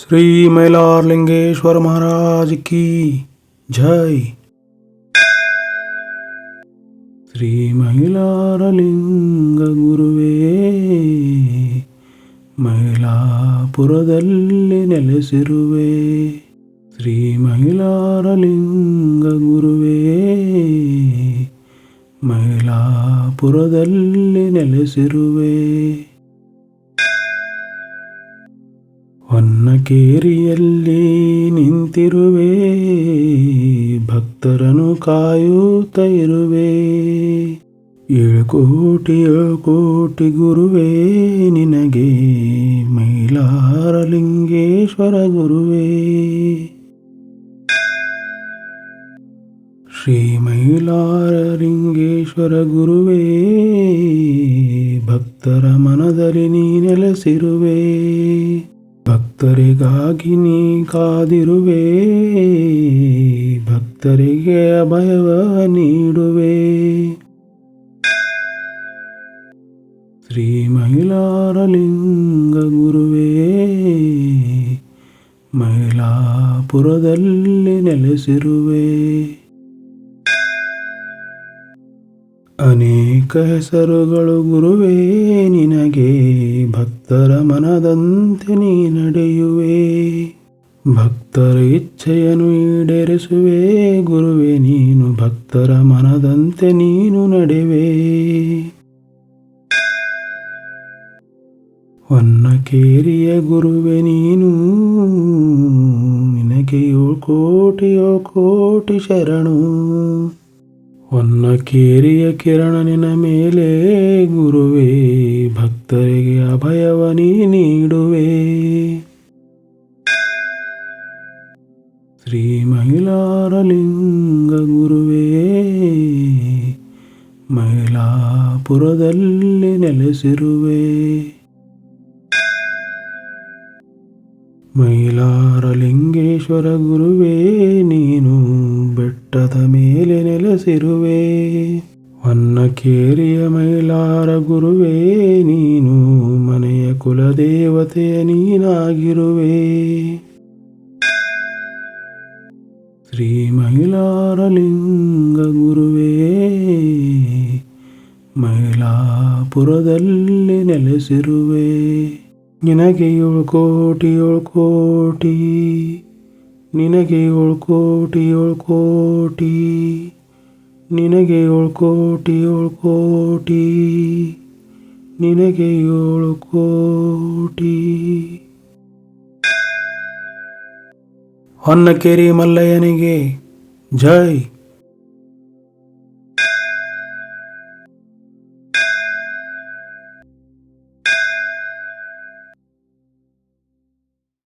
ಶ್ರೀ ಮೈಲಾರಲಿಂಗೇಶ್ವರ ಮಹಾರಾಜ್ ಕಿ ಜೈ. ಶ್ರೀ ಮೈಲಾರಲಿಂಗ ಗುರುವೇ ಮೈಲಾಪುರದಲ್ಲಿ ನೆಲೆಸಿರುವೆ. ಶ್ರೀ ಮೈಲಾರಲಿಂಗ ಗುರುವೇ ಮೈಲಾಪುರದಲ್ಲಿ ನೆಲೆಸಿರುವೆ. ಹೊನ್ನಕೇರಿಯಲ್ಲಿ ನಿಂತಿರುವೆ ಭಕ್ತರನು ಕಾಯುತ್ತ ಇರುವೆ. ಏಳ್ಕೋಟಿ ಏಳ್ಕೋಟಿ ಗುರುವೇ, ನಿನಗೆ ಮೈಲಾರಲಿಂಗೇಶ್ವರ ಗುರುವೇ. ಶ್ರೀ ಮೈಲಾರಲಿಂಗೇಶ್ವರ ಗುರುವೇ, ಭಕ್ತರ ಮನದಲ್ಲಿ ನೀ ನೆಲೆಸಿರುವೆ. ಭಕ್ತರಿಗಾಗಿ ನೀ ಕಾದಿರುವೆ ಭಕ್ತರಿಗೆ ಅಭಯವ ನೀಡುವೆ. ಶ್ರೀ ಮಹಿಳಾರಲಿಂಗ ಗುರುವೇ ಮಹಿಳಾಪುರದಲ್ಲಿ ನೆಲೆಸಿರುವೆ. ಅನೇಕ ಹೆಸರುಗಳು, ಗುರುವೇ, ನಿನಗೆ ಭಕ್ತರ ಮನದಂತೆ ನೀ ನಡೆಯುವೆ. ಭಕ್ತರ ಇಚ್ಛೆಯನ್ನು ಈಡೇರಿಸುವೆ, ಗುರುವೇ, ನೀನು ಭಕ್ತರ ಮನದಂತೆ ನೀನು ನಡೆವೆ. ಹೊನ್ನಕೇರಿಯ ಗುರುವೆ, ನೀನು ನಿನಗೆ ಏಳು ಕೋಟಿಯೋ ಕೋಟಿ ಶರಣು. ಹೊನ್ನಕೇರಿಯ ಕಿರಣ ನಿನ ಮೇಲೆ ಗುರುವೇ, ಭಕ್ತರಿಗೆ ಅಭಯವ ನೀ ನೀಡುವೆ. ಶ್ರೀ ಮಹಿಳಾರಲಿಂಗ ಗುರುವೇ, ಮಹಿಳಾಪುರದಲ್ಲಿ ನೆಲೆಸಿರುವೆ. ಮಹಿಳಾರಲಿಂಗೇಶ್ವರ ಗುರುವೇ ನೀನು ಬೆಟ್ಟದ ಮೇಲೆ ನೆಲೆಸಿರುವೆ. ಹೊನ್ನಕೇರಿಯ ಮೈಲಾರ ಗುರುವೇ, ನೀನು ಮನೆಯ ಕುಲದೇವತೆಯ ನೀನಾಗಿರುವೆ. ಶ್ರೀ ಮೈಲಾರಲಿಂಗ ಗುರುವೇ, ಮೈಲಾಪುರದಲ್ಲಿ ನೆಲೆಸಿರುವೆ. ನಿನಗೆ ಏಳು ಕೋಟಿ ಏಳು ಕೋಟಿ ನಿನಗೆ ಏಳು ಕೋಟಿ ಏಳು ಕೋಟಿ. ನಿನಗೆ ಏಳು ಕೋಟಿ ಏಳು ಕೋಟಿ. ನಿನಗೆ ಏಳು ಕೋಟಿ. ಹೊನ್ನಕೇರಿ ಮಲ್ಲಯ್ಯನಿಗೆ ಜೈ.